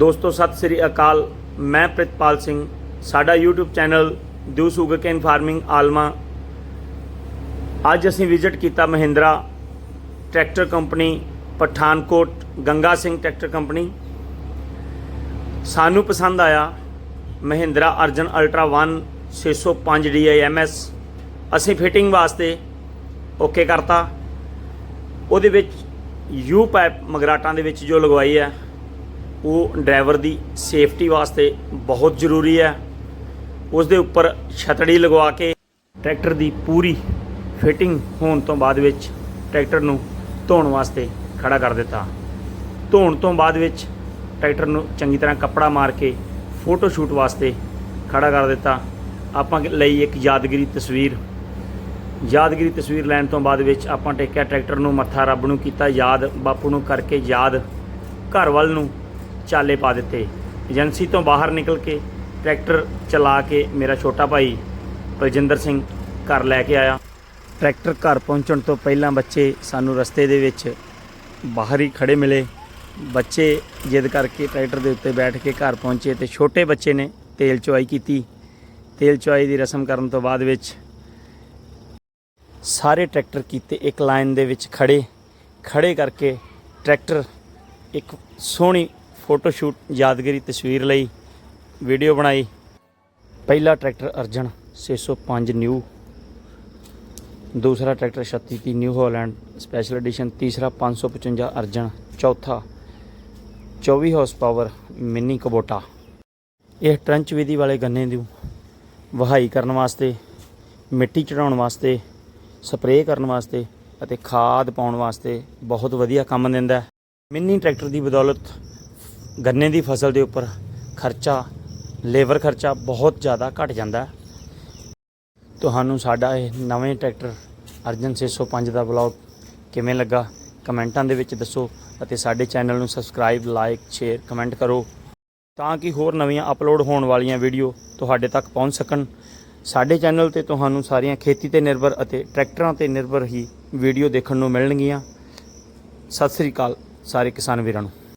ਦੋਸਤੋ, ਸਤਿ ਸ੍ਰੀ ਅਕਾਲ। ਮੈਂ ਪ੍ਰਿਤਪਾਲ ਸਿੰਘ। ਸਾਡਾ YouTube ਚੈਨਲ ਦਿਉ ਸੁਗਰਕੇਨ ਫਾਰਮਿੰਗ ਆਲਮਾ। ਅੱਜ ਅਸੀਂ ਵਿਜ਼ਿਟ ਕੀਤਾ Mahindra tractor company, Pathankot Ganga Singh tractor company. ਸਾਨੂੰ ਪਸੰਦ ਆਇਆ ਮਹਿੰਦਰਾ ਅਰਜਨ ਅਲਟਰਾ 1 605 DIMS ਅਸੀਂ ਫਿਟਿੰਗ ਵਾਸਤੇ ਓਕੇ ਕਰਤਾ। ਉਹਦੇ ਵਿੱਚ ਯੂ ਪਾਈਪ ਮਗਰਾਟਾਂ ਦੇ ਵਿੱਚ ਜੋ ਲਗਵਾਈ ਹੈ ਉਹ ਡਰਾਈਵਰ ਦੀ ਸੇਫਟੀ ਵਾਸਤੇ ਬਹੁਤ ਜ਼ਰੂਰੀ ਹੈ। ਉਸ ਦੇ ਉੱਪਰ ਛਤੜੀ ਲਗਵਾ ਕੇ ਟਰੈਕਟਰ ਦੀ ਪੂਰੀ ਫਿਟਿੰਗ ਹੋਣ ਤੋਂ ਬਾਅਦ ਵਿੱਚ ਟਰੈਕਟਰ ਨੂੰ ਧੋਣ ਵਾਸਤੇ ਖੜਾ ਕਰ ਦਿੱਤਾ। ਧੋਣ ਤੋਂ ਬਾਅਦ ਵਿੱਚ ਟਰੈਕਟਰ ਨੂੰ ਚੰਗੀ ਤਰ੍ਹਾਂ ਕੱਪੜਾ ਮਾਰ ਕੇ ਫੋਟੋ ਸ਼ੂਟ ਵਾਸਤੇ ਖੜਾ ਕਰ ਦਿੱਤਾ। ਆਪਾਂ ਲਈ ਇੱਕ ਯਾਦਗਰੀ ਤਸਵੀਰ। ਯਾਦਗਰੀ ਤਸਵੀਰ ਲੈਣ ਤੋਂ ਬਾਅਦ ਵਿੱਚ ਆਪਾਂ ਟੇਕਿਆ ਟਰੈਕਟਰ ਨੂੰ ਮੱਥਾ ਰੱਬ ਨੂੰ ਕੀਤਾ ਯਾਦ, ਬਾਪੂ ਨੂੰ ਕਰਕੇ ਯਾਦ, ਘਰ ਵੱਲ ਨੂੰ ਚਾਲੇ ਪਾ ਦਿੱਤੇ। ਏਜੰਸੀ ਤੋਂ ਬਾਹਰ ਨਿਕਲ ਕੇ ਟਰੈਕਟਰ ਚਲਾ ਕੇ ਮੇਰਾ ਛੋਟਾ ਭਾਈ ਬਲਜਿੰਦਰ ਸਿੰਘ ਘਰ ਲੈ ਕੇ ਆਇਆ। ਟਰੈਕਟਰ ਘਰ ਪਹੁੰਚਣ ਤੋਂ ਪਹਿਲਾਂ ਬੱਚੇ ਸਾਨੂੰ ਰਸਤੇ ਦੇ ਵਿੱਚ ਬਾਹਰ ਹੀ ਖੜੇ ਮਿਲੇ। ਬੱਚੇ ਜਿੱਦ ਕਰਕੇ ਟਰੈਕਟਰ ਦੇ ਉੱਤੇ ਬੈਠ ਕੇ ਘਰ ਪਹੁੰਚੇ ਤੇ ਛੋਟੇ ਬੱਚੇ ਨੇ ਤੇਲ ਚੁਆਈ ਕੀਤੀ। ਤੇਲ ਚੁਆਈ ਦੀ ਰਸਮ ਕਰਨ ਤੋਂ ਬਾਅਦ ਵਿੱਚ ਸਾਰੇ ਟਰੈਕਟਰ ਕੀਤੇ ਇੱਕ ਲਾਈਨ ਦੇ ਵਿੱਚ ਖੜੇ ਖੜੇ ਕਰਕੇ ਟਰੈਕਟਰ ਇੱਕ ਸੋਹਣੀ ਫੋਟੋ ਸ਼ੂਟ, ਯਾਦਗਾਰੀ ਤਸਵੀਰ ਲਈ ਵੀਡੀਓ ਬਣਾਈ। ਪਹਿਲਾ ਟਰੈਕਟਰ ਅਰਜਨ 605 ਨਿਊ। ਦੂਸਰਾ tractor 3630 New Holland special edition ਤੀਸਰਾ 555 ਅਰਜਨ, ਚੌਥਾ 24 ਹਾਰਸ ਪਾਵਰ ਮਿੰਨੀ ਕਬੋਟਾ। ਇਹ ਟਰੰਚ ਵਿਧੀ ਵਾਲੇ ਗੰਨੇ ਦੀ ਵਹਾਈ ਕਰਨ ਵਾਸਤੇ, ਮਿੱਟੀ ਚੜਾਉਣ ਵਾਸਤੇ ਸਪਰੇਅ ਕਰਨ ਵਾਸਤੇ ਅਤੇ ਖਾਦ ਪਾਉਣ ਵਾਸਤੇ ਬਹੁਤ ਵਧੀਆ ਕੰਮ ਦਿੰਦਾ ਮਿੰਨੀ ਟਰੈਕਟਰ ਦੀ ਬਦੌਲਤ ਗੰਨੇ ਦੀ ਫਸਲ ਦੇ ਉੱਪਰ ਖਰਚਾ, ਲੇਬਰ ਖਰਚਾ ਬਹੁਤ ਜ਼ਿਆਦਾ ਘਟ ਜਾਂਦਾ ਤੁਹਾਨੂੰ ਸਾਡਾ ਇਹ ਨਵੇਂ ਟਰੈਕਟਰ ਅਰਜਨ 605 ਦਾ ਬਲੌਗ ਕਿਵੇਂ ਲੱਗਾ ਕਮੈਂਟਾਂ ਦੇ ਵਿੱਚ ਦੱਸੋ ਅਤੇ ਸਾਡੇ ਚੈਨਲ ਨੂੰ ਸਬਸਕ੍ਰਾਈਬ, ਲਾਈਕ, ਸ਼ੇਅਰ, ਕਮੈਂਟ ਕਰੋ ਤਾਂ ਕਿ ਹੋਰ ਨਵੀਆਂ ਅਪਲੋਡ ਹੋਣ ਵਾਲੀਆਂ ਵੀਡੀਓ ਤੁਹਾਡੇ ਤੱਕ ਪਹੁੰਚ ਸਕਣ। ਸਾਡੇ ਚੈਨਲ ਤੇ ਤੁਹਾਨੂੰ ਸਾਰੀਆਂ ਖੇਤੀ ਤੇ ਨਿਰਭਰ ਅਤੇ ਟਰੈਕਟਰਾਂ ਤੇ ਨਿਰਭਰ ਹੀ ਵੀਡੀਓ ਦੇਖਣ ਨੂੰ ਮਿਲਣਗੀਆਂ। ਸਤਿ ਸ੍ਰੀ ਅਕਾਲ ਸਾਰੇ ਕਿਸਾਨ ਵੀਰਾਂ ਨੂੰ।